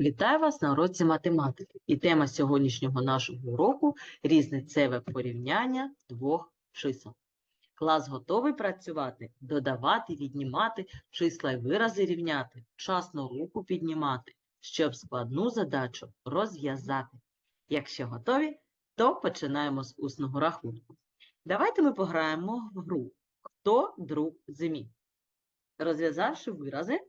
Вітаю вас на уроці математики. І тема сьогоднішнього нашого уроку – різницеве порівняння двох чисел. Клас готовий працювати, додавати, віднімати, числа й вирази рівняти, вчасно руку піднімати, щоб складну задачу розв'язати. Якщо готові, то починаємо з усного рахунку. Давайте ми пограємо в гру «Хто друг зимі?». Розв'язавши вирази,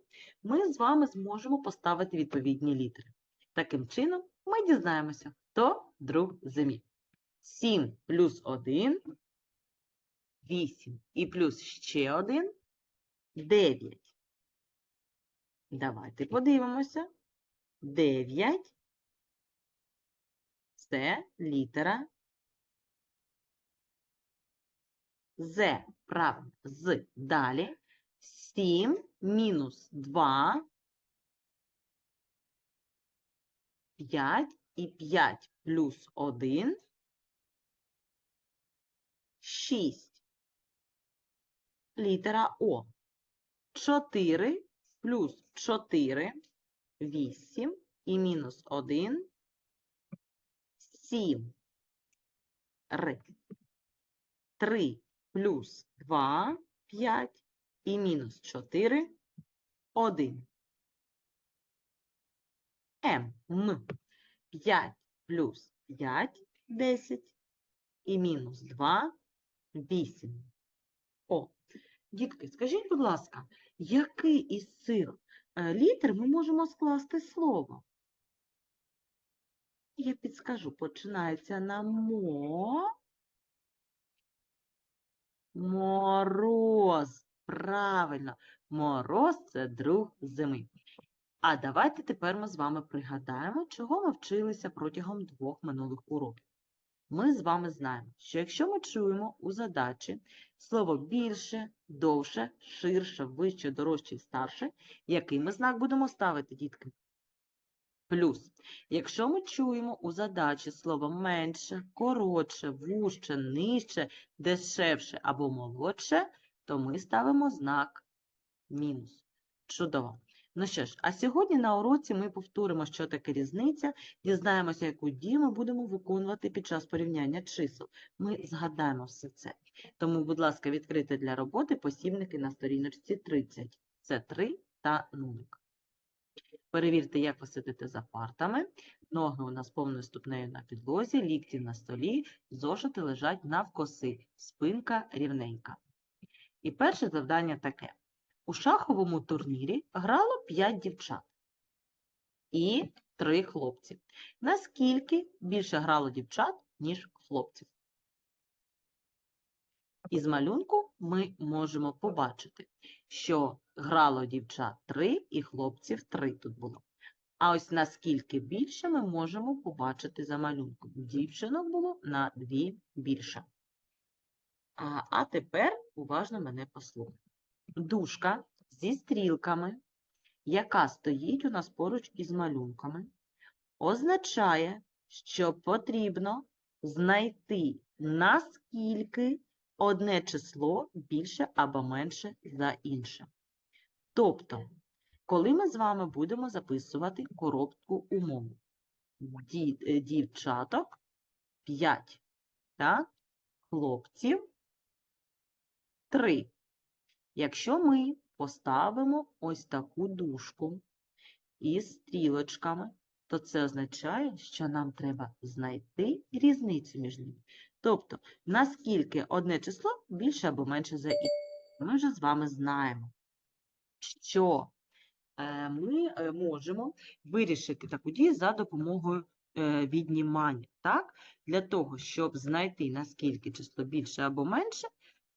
ми з вами зможемо поставити відповідні літери. Таким чином, ми дізнаємося, хто друг зимі. 7 плюс 1 – 8. І плюс ще 1 – 9. Давайте подивимося. 9 – це літера З. Правильно, з. Далі. 7 мінус 2 – 5 і 5 плюс 1 – 6. Літера О. 4 плюс 4 – 8 і мінус 1 – 7. Р. 3 плюс 2 – 5 і мінус 4 – 1. М. М. 5 плюс 5 – 10 і мінус 2 – 8. О, дітки, скажіть, будь ласка, який із цих е, літер ми можемо скласти слово? Я підскажу, починається на мо. Мороз. Правильно, мороз це друг зими. А давайте тепер ми з вами пригадаємо, чого ми вчилися протягом двох минулих уроків. Ми з вами знаємо, що якщо ми чуємо у задачі слово більше, довше, ширше, вище, дорожче і старше, який ми знак будемо ставити, дітки? Плюс. Якщо ми чуємо у задачі слово менше, коротше, вужче, нижче, дешевше або молодше, то ми ставимо знак мінус. Чудово. Ну що ж, а сьогодні на уроці ми повторимо, що таке різниця, дізнаємося, яку дію ми будемо виконувати під час порівняння чисел. Ми згадаємо все це. Тому, будь ласка, відкрити для роботи посібники на сторіночці 30. Це 3 та 0. Перевірте, як ви сидите за партами. Ноги у нас повною ступнею на підлозі, лікті на столі, зошити лежать навкоси, спинка рівненька. І перше завдання таке. У шаховому турнірі грало 5 дівчат і 3 хлопці. Наскільки більше грало дівчат, ніж хлопців? Із малюнку ми можемо побачити, що грало дівчат 3 і хлопців 3 тут було. А ось наскільки більше ми можемо побачити за малюнком. Дівчинок було на 2 більше. А, тепер уважно мене послухайте. Дужка зі стрілками, яка стоїть у нас поруч із малюнками, означає, що потрібно знайти наскільки одне число більше або менше за інше. Тобто, коли ми з вами будемо записувати коротку умову, е, дівчаток 5, так? хлопців 3. Якщо ми поставимо ось таку дужку із стрілочками, то це означає, що нам треба знайти різницю між ними. Тобто, наскільки одне число більше або менше за інше. Ми вже з вами знаємо, що е, ми е, можемо вирішити таку дію за допомогою е, віднімання. Так? Для того, щоб знайти, наскільки число більше або менше,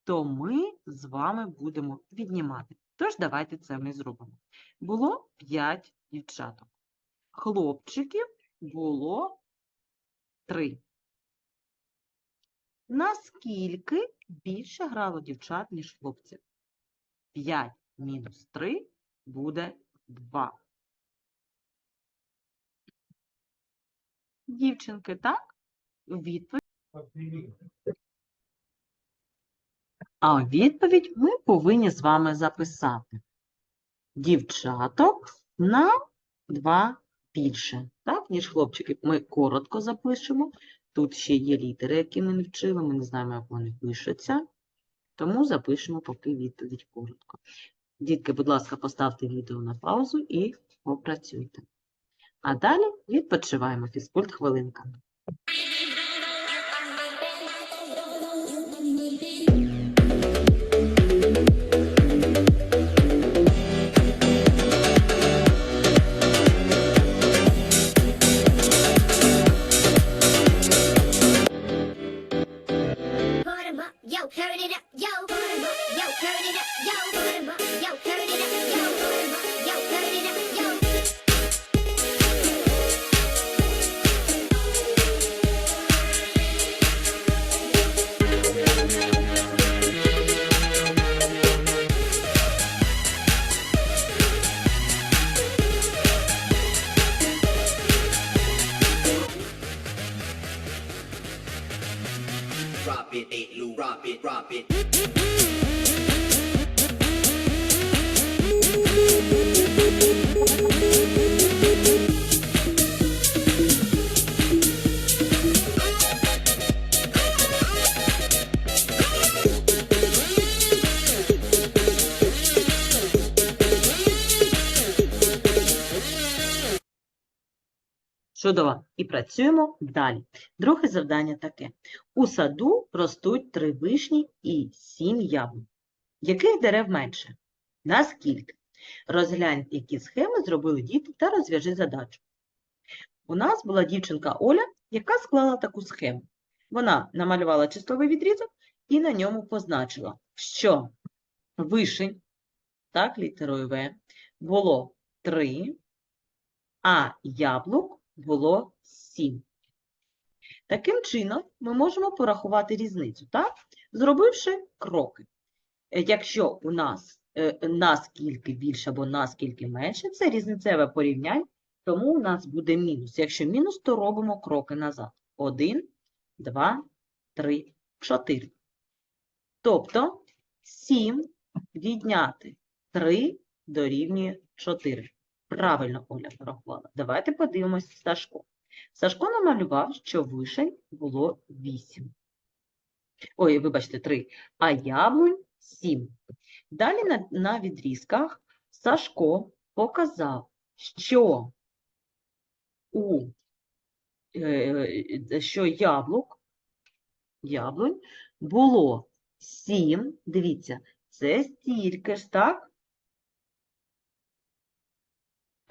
то ми з вами будемо віднімати. Тож давайте це ми зробимо. Було 5 дівчаток. Хлопчиків було 3. Наскільки більше грало дівчат, ніж хлопців? 5 мінус 3 буде 2. Дівчинки, так? Відповідь. А відповідь ми повинні з вами записати. Дівчаток на 2 більше, так, ніж хлопчики. Ми коротко запишемо. Тут ще є літери, які ми не вчили, ми не знаємо, як вони пишуться. Тому запишемо поки відповідь коротко. Дітки, будь ласка, поставте відео на паузу і попрацюйте. А далі відпочиваємо фізкульт хвилинка. Drop it, ain't Lou, drop it, drop it. Чудово. І працюємо далі. Друге завдання таке. У саду ростуть три вишні і сім яблук. Яких дерев менше? Наскільки? Розглянь, які схеми зробили діти та розв'яжи задачу. У нас була дівчинка Оля, яка склала таку схему. Вона намалювала числовий відрізок і на ньому позначила, що вишень, так, літерою В, було 3, а яблук було 7. Таким чином, ми можемо порахувати різницю, так? зробивши кроки. Е, Якщо у нас е, наскільки більше або наскільки менше, це різницеве порівняння, тому у нас буде мінус. Якщо мінус, то робимо кроки назад. 1, 2, 3, 4. Тобто 7 відняти 3 дорівнює 4. Правильно Оля порахувала. Давайте подивимось Сашко. Сашко намалював, що вишень було 8. Ой, вибачте, 3. А яблунь 7. Далі на, на відрізках Сашко показав, що у е, що яблук, яблунь було 7. Дивіться, це стільки ж, так?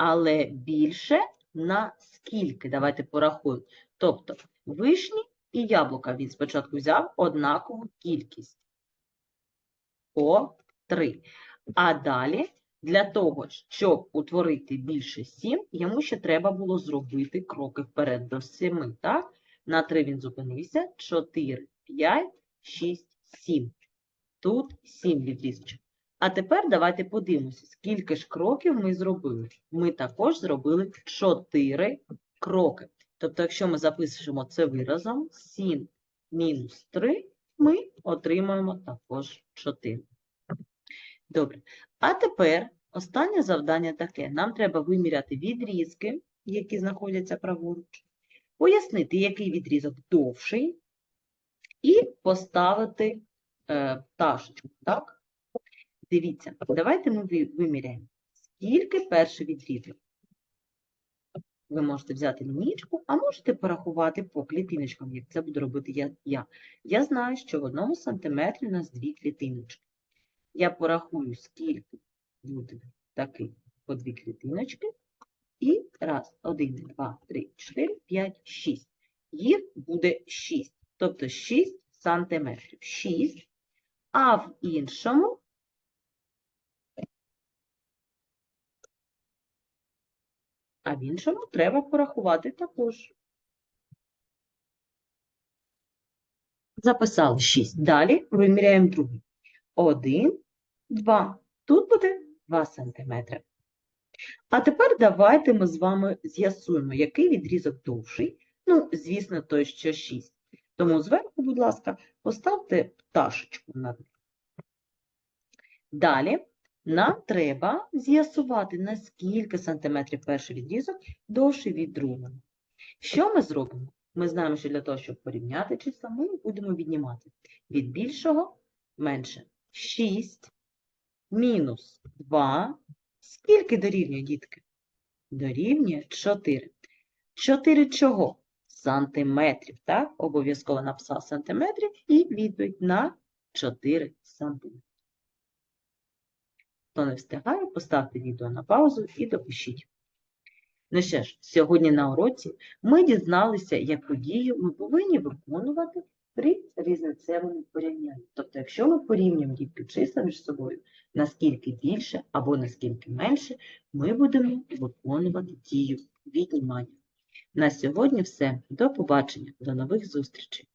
Але більше на скільки? Давайте порахуємо. Тобто вишні і яблука він спочатку взяв однакову кількість по 3. А далі для того, щоб утворити більше 7, йому ще треба було зробити кроки вперед до 7. Так? На 3 він зупинився. 4, 5, 6, 7. Тут 7 відрізочок. А тепер давайте подивимося, скільки ж кроків ми зробили. Ми також зробили 4 кроки. Тобто, якщо ми запишемо це виразом, 7 мінус 3, ми отримаємо також 4. Добре. А тепер останнє завдання таке. Нам треба виміряти відрізки, які знаходяться праворуч, пояснити, який відрізок довший, і поставити е, пташечку. Так? Дивіться, давайте ми виміряємо, скільки перший відрізок. Ви можете взяти лінійку, а можете порахувати по клітиночкам, як це буду робити я. Я, знаю, що в одному сантиметрі у нас дві клітиночки. Я порахую, скільки буде таких по дві клітиночки. І раз, один, два, три, чотири, п'ять, шість. Їх буде шість. Тобто 6 сантиметрів. 6. А в іншому А в іншому треба порахувати також. Записали 6. Далі виміряємо другий. 1, 2. Тут буде 2 см. А тепер давайте ми з вами з'ясуємо, який відрізок довший. Ну, звісно, той, що 6. Тому зверху, будь ласка, поставте пташечку над ним. Далі Нам треба з'ясувати, на скільки сантиметрів перший відрізок довший від другого. Що ми зробимо? Ми знаємо, що для того, щоб порівняти числа, ми будемо віднімати від більшого менше. 6 мінус 2. Скільки дорівнює, дітки? Дорівнює 4. 4 чого? Сантиметрів, так? Обов'язково написав сантиметрів і відповідь на 4 сантиметри. Хто не встигає, поставте відео на паузу і допишіть. Ну що ж, сьогодні на уроці ми дізналися, яку дію ми повинні виконувати при різницевому порівнянні. Тобто, якщо ми порівнюємо дітки числа між собою, наскільки більше або наскільки менше, ми будемо виконувати дію віднімання. На сьогодні все. До побачення, до нових зустрічей.